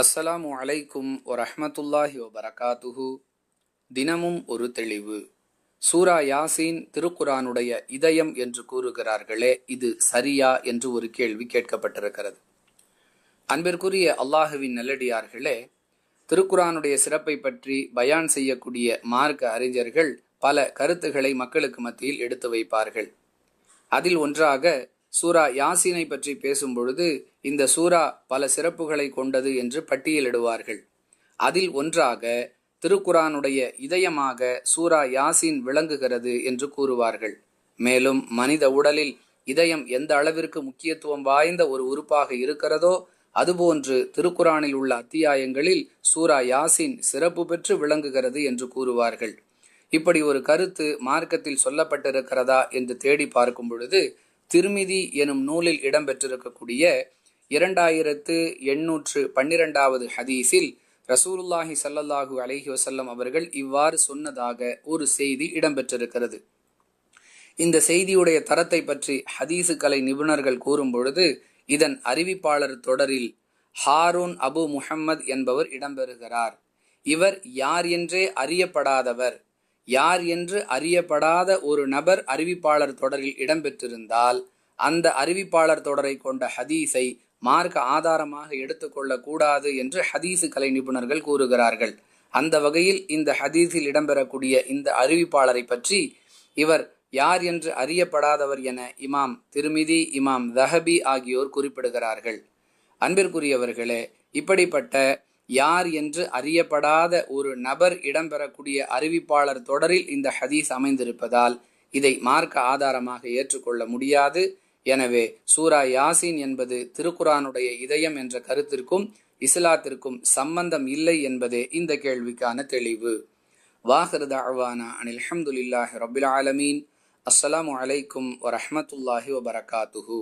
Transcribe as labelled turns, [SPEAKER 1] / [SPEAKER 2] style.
[SPEAKER 1] அஸ்ஸலாமு அலைக்கும் வரஹமத்துல்லாஹி வபரகாத்துஹு. தினமும் ஒரு தெளிவு. சூரா யாசீன் திருக்குரானுடைய இதயம் என்று கூறுகிறார்களே இது சரியா என்று ஒரு கேள்வி கேட்கப்பட்டிருக்கிறது. அன்பிற்குரிய அல்லாஹுவின் நல்லடியார்களே திருக்குரானுடைய சிறப்பை பற்றி பயான் செய்யக்கூடிய மார்க்க அறிஞர்கள் பல கருத்துக்களை மக்களுக்கு மத்தியில் எடுத்து வைப்பார்கள். அதில் ஒன்றாக சூரா யாசினை பற்றி பேசும் பொழுது இந்த சூரா பல சிறப்புகளை கொண்டது என்று பட்டியலிடுவார்கள். அதில் ஒன்றாக திருக்குரானுடைய இதயமாக சூரா யாசீன் விளங்குகிறது என்று கூறுவார்கள். மேலும் மனித உடலில் இதயம் எந்த அளவிற்கு முக்கியத்துவம் வாய்ந்த ஒரு உறுப்பாக இருக்கிறதோ அதுபோன்று திருக்குரானில் உள்ள அத்தியாயங்களில் சூரா யாசின் சிறப்பு பெற்று விளங்குகிறது என்று கூறுவார்கள். இப்படி ஒரு கருத்து மார்க்கத்தில் சொல்லப்பட்டிருக்கிறதா என்று தேடி பார்க்கும் பொழுது திருமிதி எனும் நூலில் இடம்பெற்றிருக்கக்கூடிய இரண்டாயிரத்து எண்ணூற்று பன்னிரெண்டாவது ஹதீஸில் ரசூலுல்லாஹி சல்லல்லாஹு அலஹி வசல்லம் அவர்கள் இவ்வாறு சொன்னதாக ஒரு செய்தி இடம்பெற்றிருக்கிறது. இந்த செய்தியுடைய தரத்தை பற்றி ஹதீசு கலை நிபுணர்கள் கூறும் பொழுது இதன் அறிவிப்பாளர் தொடரில் ஹாரூன் அபு முஹம்மத் என்பவர் இடம்பெறுகிறார். இவர் யார் என்றே அறியப்படாதவர். யார் என்று அறியப்படாத ஒரு நபர் அறிவிப்பாளர் தொடரில் இடம்பெற்றிருந்தால் அந்த அறிவிப்பாளர் தொடரை கொண்ட ஹதீஸை மார்க்க ஆதாரமாக எடுத்துக்கொள்ளக்கூடாது என்று ஹதீசு கலை நிபுணர்கள் கூறுகிறார்கள். அந்த வகையில் இந்த ஹதீஸில் இடம்பெறக்கூடிய இந்த அறிவிப்பாளரை பற்றி இவர் யார் என்று அறியப்படாதவர் என இமாம் திருமிதி இமாம் தஹபி ஆகியோர் குறிப்பிடுகிறார்கள். அன்பிற்குரியவர்களே இப்படிப்பட்ட யார் என்று அறியப்படாத ஒரு நபர் இடம்பெறக்கூடிய அறிவிப்பாளர் தொடரில் இந்த ஹதீஸ் அமைந்திருப்பதால் இதை மார்க்க ஆதாரமாக ஏற்றுக்கொள்ள முடியாது. எனவே சூரா யாசின் என்பது திருக்குரானுடைய இதயம் என்ற கருத்திற்கும் இஸ்லாத்திற்கும் சம்பந்தம் இல்லை என்பதே இந்த கேள்விக்கான தெளிவு. வாஹிர் தாழ்வானா அனில் அஹமதுல்லாஹி ரபில் ஆலமீன். அஸ்ஸலாமு அலைக்கும் வரமத்துல்லாஹி வபரகாத்துஹூ.